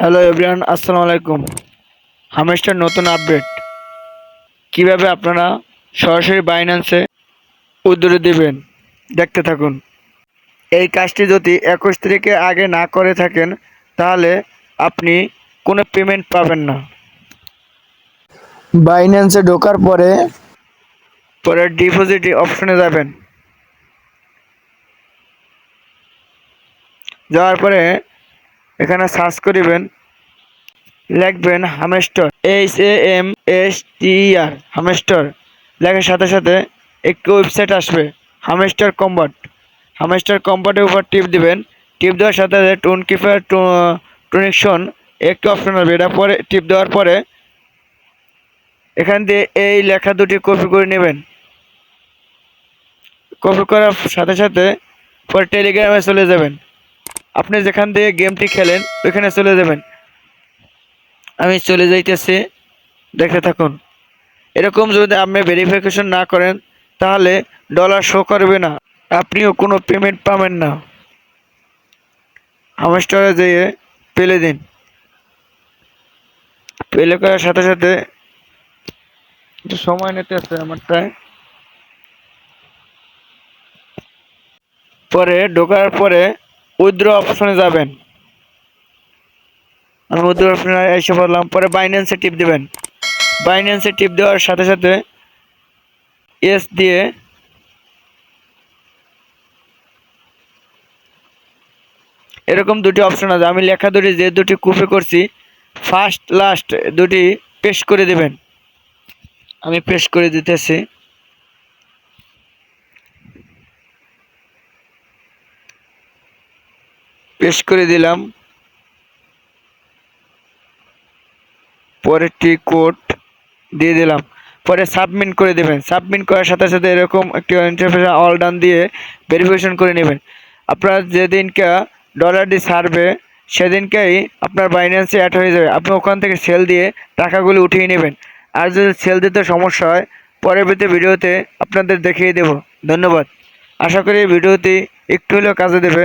Hello everyone আসসালামু আলাইকুম। Hamster নতুন আপডেট কীভাবে আপনারা সরাসরি বাইন্যান্সে উদ্যোগে দিবেন দেখতে থাকুন। এই কাজটি যদি একুশ তারিখে আগে না করে থাকেন তাহলে আপনি কোনো পেমেন্ট পাবেন না। বাইন্যান্সে ঢোকার পরে পরে ডিপোজিট অপশনে যাবেন। যাওয়ার পরে এখানে সার্চ করিবেন, লিখবেন hamster H A M S T R hamster. লেখার সাথে সাথে একটি ওয়েবসাইট আসবে, হামেস্টার কম্বাট হামেস্টার কম্বাটের উপর টিপ দিবেন, টিপ দেওয়ার সাথে সাথে টুন কিপার টুনিকশন একটি অপশন আসবে। এটা পরে টিপ দেওয়ার পরে এখান দিয়ে এই লেখা দুটি কপি করে নেবেন। কপি করার সাথে সাথে পরে টেলিগ্রামে চলে যাবেন। আপনি যেখান দিয়ে গেমটি খেলেন, ওইখানে চলে যাবেন। আমি চলে যাইতেছি দেখে থাকুন। এরকম যদি আপনি ভেরিফিকেশন না করেন, তাহলে ডলার শো করবে না। আপনিও কোনো পেমেন্ট পাবেন না। আমার স্টোরে যেয়ে পেলে দিন। পেলে করার সাথে সাথে সময় নিতে আছে আমারটায় পরে ঢোকার পরে উইথড্র অপশনে যাবেন। আমি উইথড্র অপশনে এসে পড়লাম পরে বাইন্যান্সে টিপ দেবেন। বাইন্যান্সে টিপ দেওয়ার সাথে সাথে এস দিয়ে এরকম দুটি অপশন আছে। আমি লেখা দুটি, যে দুটি কুপে করছি ফার্স্ট লাস্ট দুটি পেস্ট করে দেবেন। আমি পেস্ট করে দিতেছি। পেস্ট করে দিলাম। পরেরটি কোড দিয়ে দিলাম। পরে সাবমিট করে দেবেন। সাবমিট করার সাথে সাথে এরকম একটি ইন্টারফেস অল ডান দিয়ে ভেরিফিকেশন করে নেবেন। আপনার যেদিনকে ডলারটি ছাড়বে, সেদিনকেই আপনার বাইন্যান্সে অ্যাড হয়ে যাবে। আপনি ওখান থেকে সেল দিয়ে টাকাগুলো উঠিয়ে নেবেন। আর যদি সেল দিতে সমস্যা হয়, পরের পরবর্তী ভিডিওতে আপনাদের দেখিয়ে দেব। ধন্যবাদ। আশা করি ভিডিওটি একটু হলেও কাজে দেবে।